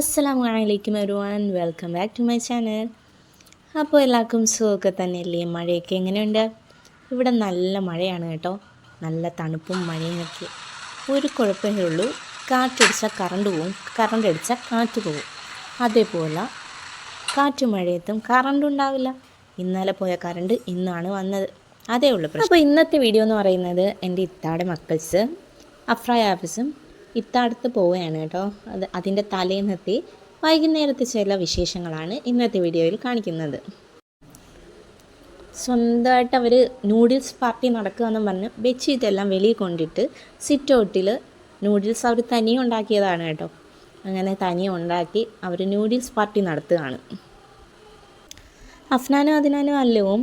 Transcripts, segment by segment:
അസ്സലാമു അലൈക്കും everyone. Welcome back to my channel. അപ്പോൾ എല്ലാവർക്കും സുഖമൊക്കെ തന്നെയല്ലേ മഴയൊക്കെ എങ്ങനെയുണ്ട്? ഇവിടെ നല്ല മഴയാണ് കേട്ടോ. നല്ല തണുപ്പും മഴയും ഒക്കെ. ഒരു കുഴപ്പമേ ഉള്ളൂ. കാറ്റടിച്ചാൽ കറണ്ട് പോവും. കറണ്ട് അടിച്ചാൽ കാറ്റ് പോവും. അതേപോലെ കാറ്റ് മഴയത്തും കറണ്ട് ഉണ്ടാവില്ല. ഇന്നലെ പോയ കറണ്ട് ഇന്നാണ് വന്നത്. അതേ ഉള്ളൂ അപ്പോൾ ഇന്നത്തെ വീഡിയോ എന്ന് പറയുന്നത് എന്റെ ഇത്താടെ മക്കൾസ് അഫ്രായ ആഫീസും ഇത്തടുത്ത് പോവുകയാണ് കേട്ടോ. അത് അതിന്റെ തലേന്നെത്തി വൈകുന്നേരത്തെ ചില വിശേഷങ്ങളാണ് ഇന്നത്തെ വീഡിയോയിൽ കാണിക്കുന്നത്. സ്വന്തമായിട്ട് അവർ നൂഡിൽസ് പാർട്ടി നടക്കുകയെന്ന് പറഞ്ഞ് ബെഡ്ഷീറ്റ് എല്ലാം വെളിയിൽ കൊണ്ടിട്ട് സിറ്റ് ഔട്ടിൽ നൂഡിൽസ് അവർ തനിയെ ഉണ്ടാക്കിയതാണ് കേട്ടോ. അങ്ങനെ തനിയെ ഉണ്ടാക്കി അവർ നൂഡിൽസ് പാർട്ടി നടത്തുകയാണ്. അഫ്നാനും അതിനാനും അല്ലവും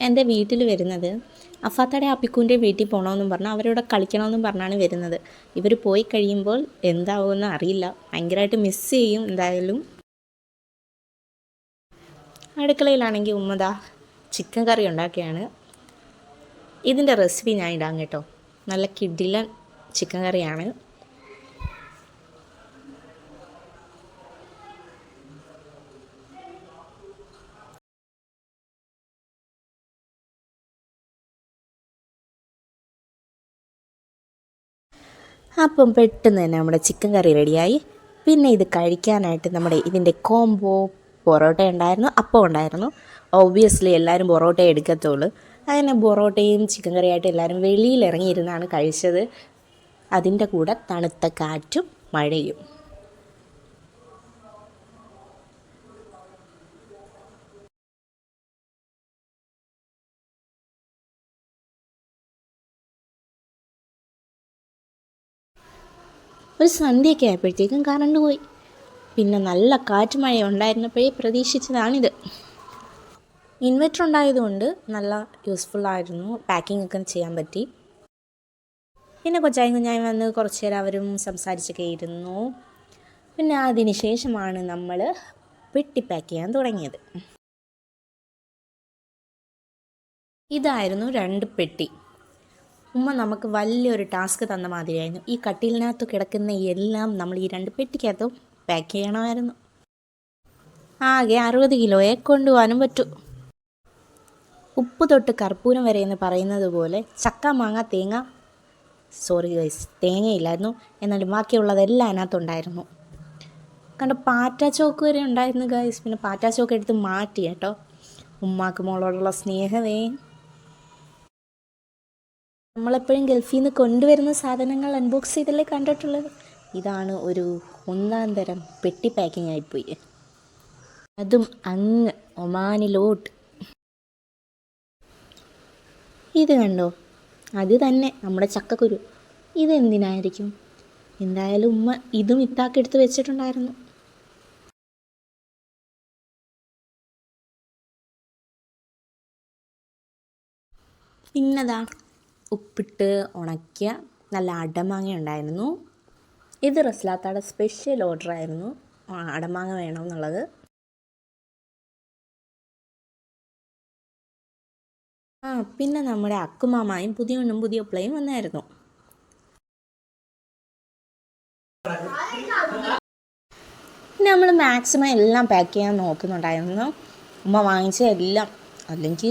എന്റെ വീട്ടിൽ വരുന്നത് അഫാത്തയുടെ അപ്പിക്കുന്റെ വീട്ടിൽ പോകണമെന്നും പറഞ്ഞ് അവരോട് കളിക്കണമെന്നും പറഞ്ഞാണ് വരുന്നത്. ഇവർ പോയി കഴിയുമ്പോൾ എന്താവുമെന്ന് അറിയില്ല. ഭയങ്കരമായിട്ട് മിസ് ചെയ്യും എന്തായാലും. അടുക്കളയിലാണെങ്കിൽ ഉമ്മദാ ചിക്കൻ കറി ഉണ്ടാക്കിയാണ്. ഇതിന്റെ റെസിപ്പി ഞാൻ ഇടാം കേട്ടോ. നല്ല കിഡിലൻ ചിക്കൻ കറിയാണ് അപ്പം പെട്ടെന്ന് തന്നെ നമ്മുടെ ചിക്കൻ കറി റെഡിയായി. പിന്നെ ഇത് കഴിക്കാനായിട്ട് നമ്മുടെ ഇതിന്റെ കോംബോ പൊറോട്ട ഉണ്ടായിരുന്നു അപ്പം ഉണ്ടായിരുന്നു. ഒബ്വിയസ്ലി എല്ലാവരും പൊറോട്ട എടുക്കത്തുള്ളൂ. അങ്ങനെ പൊറോട്ടയും ചിക്കൻ കറിയായിട്ട് എല്ലാവരും വെളിയിൽ ഇറങ്ങിയിരുന്നാണ് കഴിച്ചത്. അതിന്റെ കൂടെ തണുത്ത കാറ്റും മഴയും. ഒരു സന്ധ്യയൊക്കെ ആയപ്പോഴത്തേക്കും കറണ്ട് പോയി. പിന്നെ നല്ല കാറ്റ് മഴ ഉണ്ടായിരുന്നപ്പോഴേ പ്രതീക്ഷിച്ചതാണിത്. ഇൻവെർട്ടർ ഉണ്ടായതുകൊണ്ട് നല്ല യൂസ്ഫുൾ ആയിരുന്നു പാക്കിംഗ് ഒക്കെ ചെയ്യാൻ പറ്റി. പിന്നെ കൊച്ചായും കുഞ്ഞായും വന്ന് കുറച്ച് നേരം അവരും സംസാരിച്ചൊക്കെ ഇരുന്നു. പിന്നെ അതിന് ശേഷമാണ് നമ്മൾ പെട്ടി പാക്ക് ചെയ്യാൻ തുടങ്ങിയത്. ഇതായിരുന്നു രണ്ട് പെട്ടി. ഉമ്മ നമുക്ക് വലിയൊരു ടാസ്ക് തന്ന മാതിരിയായിരുന്നു. ഈ കട്ടിലിനകത്ത് കിടക്കുന്ന എല്ലാം നമ്മൾ ഈ രണ്ട് പെട്ടിക്കകത്തും പാക്ക് ചെയ്യണമായിരുന്നു. ആകെ അറുപത് കിലോയെ കൊണ്ടുപോകാനും പറ്റൂ. ഉപ്പ് തൊട്ട് കർപ്പൂരം വരെ എന്ന് പറയുന്നത് പോലെ ചക്ക മാങ്ങ തേങ്ങ. സോറി ഗൈസ് തേങ്ങയില്ലായിരുന്നു. എന്നാലും ബാക്കിയുള്ളതെല്ലാം അതിനകത്തുണ്ടായിരുന്നു. കണ്ട പാറ്റ ചോക്ക് വരെ ഉണ്ടായിരുന്നു ഗൈസ് പിന്നെ പാറ്റ ചോക്ക് എടുത്ത് മാറ്റി കേട്ടോ. ഉമ്മാക്ക് മോളോടുള്ള സ്നേഹമേ. നമ്മളെപ്പോഴും ഗൾഫിൽ നിന്ന് കൊണ്ടുവരുന്ന സാധനങ്ങൾ അൺബോക്സ് ചെയ്തല്ലേ കണ്ടിട്ടുള്ളത്? ഇതാണ് ഒരു ഒന്നാം തരം പെട്ടി പാക്കിംഗ് ആയിപ്പോയി. അതും അങ്ങ് ഒമാനിലോട്ട്. ഇത് കണ്ടോ? അത് തന്നെ നമ്മുടെ ചക്കക്കുരു. ഇതെന്തിനായിരിക്കും എന്തായാലും ഉമ്മ ഇതും ഇത്താക്കെടുത്ത് വെച്ചിട്ടുണ്ടായിരുന്നു. പിന്നതാ ഉപ്പിട്ട് ഉണക്കിയ നല്ല അടമാങ്ങ ഉണ്ടായിരുന്നു. ഇത് റസ്ലാത്തയുടെ സ്പെഷ്യൽ ഓർഡർ ആയിരുന്നു. അടമാങ്ങ വേണം എന്നുള്ളത് ആ പിന്നെ നമ്മുടെ അക്കുമാമായും പുതിയ ഉണ്ണും പുതിയ പ്ലേയും വന്നായിരുന്നു. നമ്മൾ മാക്സിമം എല്ലാം പാക്ക് ചെയ്യാൻ നോക്കുന്നുണ്ടായിരുന്നു. ഉമ്മ വാങ്ങിച്ച എല്ലാം അല്ലെങ്കിൽ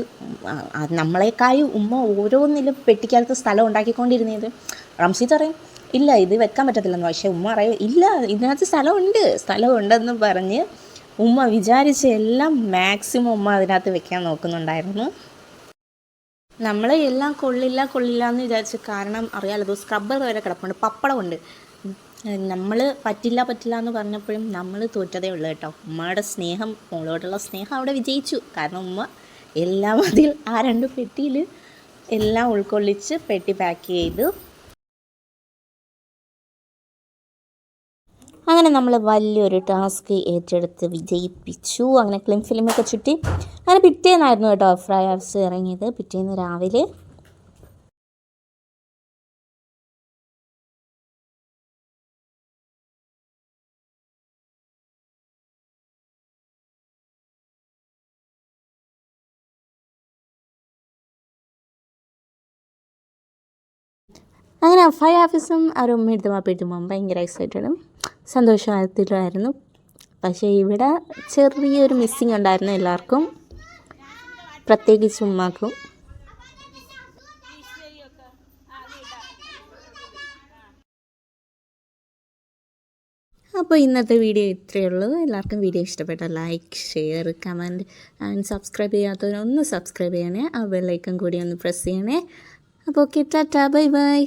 നമ്മളെക്കായി ഉമ്മ ഓരോന്നിലും പെട്ടിക്കകത്ത് സ്ഥലം ഉണ്ടാക്കിക്കൊണ്ടിരുന്നത്. റംസീത്ത് പറയും ഇല്ല ഇത് വെക്കാൻ പറ്റത്തില്ലെന്ന്. പക്ഷേ ഉമ്മ പറയും ഇല്ല ഇതിനകത്ത് സ്ഥലമുണ്ട് സ്ഥലമുണ്ടെന്ന് പറഞ്ഞ് ഉമ്മ വിചാരിച്ച എല്ലാം മാക്സിമം ഉമ്മ അതിനകത്ത് വെക്കാൻ നോക്കുന്നുണ്ടായിരുന്നു. നമ്മൾ എല്ലാം കൊള്ളില്ല കൊള്ളില്ല എന്ന് വിചാരിച്ചു കാരണം അറിയാലോ സ്ക്രബ്ബർ വരെ കിടപ്പുണ്ട് പപ്പടമുണ്ട്. നമ്മൾ പറ്റില്ല പറ്റില്ല എന്ന് പറഞ്ഞപ്പോഴും നമ്മൾ തോറ്റതേ ഉള്ളൂ കേട്ടോ. ഉമ്മയുടെ സ്നേഹം മോളോടുള്ള സ്നേഹം അവിടെ വിജയിച്ചു. കാരണം ഉമ്മ എല്ലാം അതിൽ ആ രണ്ട് പെട്ടിയിൽ എല്ലാം ഉൾക്കൊള്ളിച്ച് പെട്ടി പാക്ക് ചെയ്തു. അങ്ങനെ നമ്മൾ വലിയൊരു ടാസ്ക് ഏറ്റെടുത്ത് വിജയിപ്പിച്ചു. അങ്ങനെ ക്ലിം ഫിലിമൊക്കെ ചുറ്റി. അങ്ങനെ പിറ്റേന്നായിരുന്നു കേട്ടോ ഫ്രൈ ഹൗസ് ഇറങ്ങിയത്. പിറ്റേന്ന് രാവിലെ അങ്ങനെ എഫ് ഐ ഓഫീസും അവർ ഉമ്മ എടുത്ത് മാപ്പിട്ടുമ്പോൾ ഭയങ്കര എക്സൈറ്റഡും സന്തോഷത്തിലുമായിരുന്നു പക്ഷേ ഇവിടെ ചെറിയൊരു മിസ്സിങ് ഉണ്ടായിരുന്നു എല്ലാവർക്കും. പ്രത്യേകിച്ച് ഉമ്മാക്കും. അപ്പോൾ ഇന്നത്തെ വീഡിയോ ഇത്രയേ ഉള്ളൂ. എല്ലാവർക്കും വീഡിയോ ഇഷ്ടപ്പെട്ട like share comment and subscribe ചെയ്യാത്തവരൊന്ന് subscribe ചെയ്യണേ. ആ ബെല്ലൈക്കൺ കൂടി ഒന്ന് പ്രസ് ചെയ്യണേ. അപ്പോൾ ഓക്കെ ടാറ്റാ ബൈ ബൈ